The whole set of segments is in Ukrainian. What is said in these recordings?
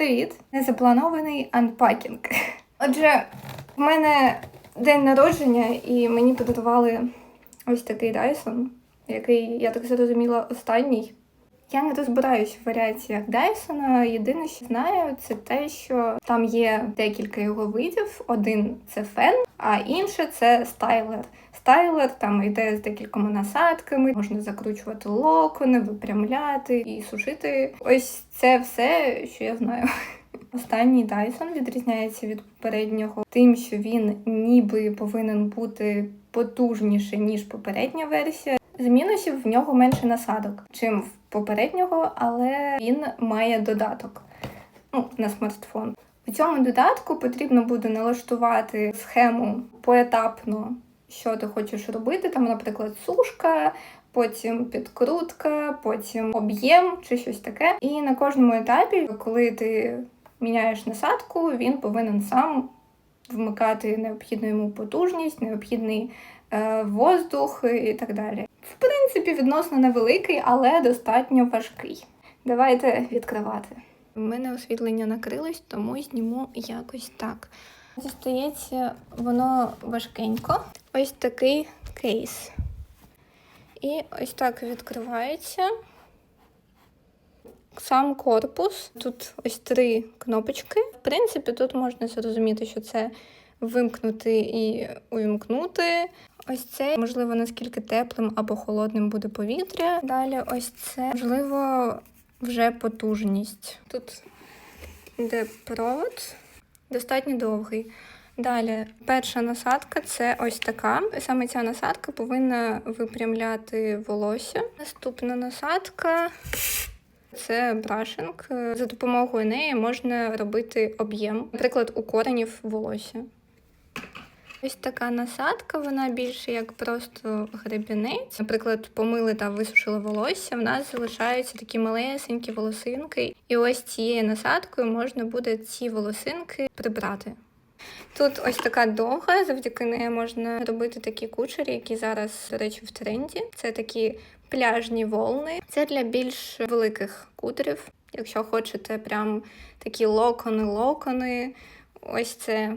Привіт! Незапланований анпакінг. Отже, в мене день народження, і мені подарували ось такий Dyson, який, я так зрозуміла, останній. Я не розбираюсь в варіаціях Дайсона. Єдине, що знаю, це те, що там є декілька його видів. Один це фен, а інше це стайлер. Стайлер там йде з декількома насадками, можна закручувати локони, випрямляти і сушити. Ось це все, що я знаю. Останній Dyson відрізняється від попереднього тим, що він ніби повинен бути потужніше, ніж попередня версія. З мінусів в нього менше насадок, чим в попереднього, але він має додаток ну, на смартфон. У цьому додатку потрібно буде налаштувати схему поетапно, що ти хочеш робити. Там, наприклад, сушка, потім підкрутка, потім об'єм чи щось таке. І на кожному етапі, коли ти міняєш насадку, він повинен сам вмикати необхідну йому потужність, необхідний е, воздух і так далі. В принципі, відносно невеликий, але достатньо важкий. Давайте відкривати. У мене освітлення накрилось, тому зніму якось так. Зістається воно важкенько. Ось такий кейс. І ось так відкривається. Сам корпус. Тут ось три кнопочки. В принципі, тут можна зрозуміти, що це вимкнути і увімкнути. Ось це, можливо, наскільки теплим або холодним буде повітря. Далі, ось це, можливо, вже потужність. Тут йде провод, достатньо довгий. Далі, перша насадка це ось така. Саме ця насадка повинна випрямляти волосся. Наступна насадка це брашинг. За допомогою неї можна робити об'єм, наприклад, у коренів волосся. Ось така насадка, вона більше як просто гребінець. Наприклад, помили та висушили волосся, в нас залишаються такі малесенькі волосинки. І ось цією насадкою можна буде ці волосинки прибрати. Тут ось така довга, завдяки неї можна робити такі кучері, які зараз, до речі, в тренді. Це такі пляжні волни. Це для більш великих кудрів. Якщо хочете прям такі локони-локони, ось це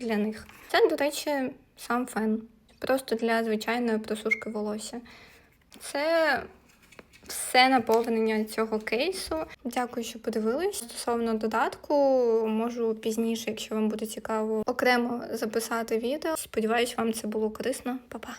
для них. Це, до речі, сам фен. Просто для звичайної просушки волосся. Це все наповнення цього кейсу. Дякую, що подивились. Стосовно додатку, можу пізніше, якщо вам буде цікаво, окремо записати відео. Сподіваюсь, вам це було корисно. Па-па!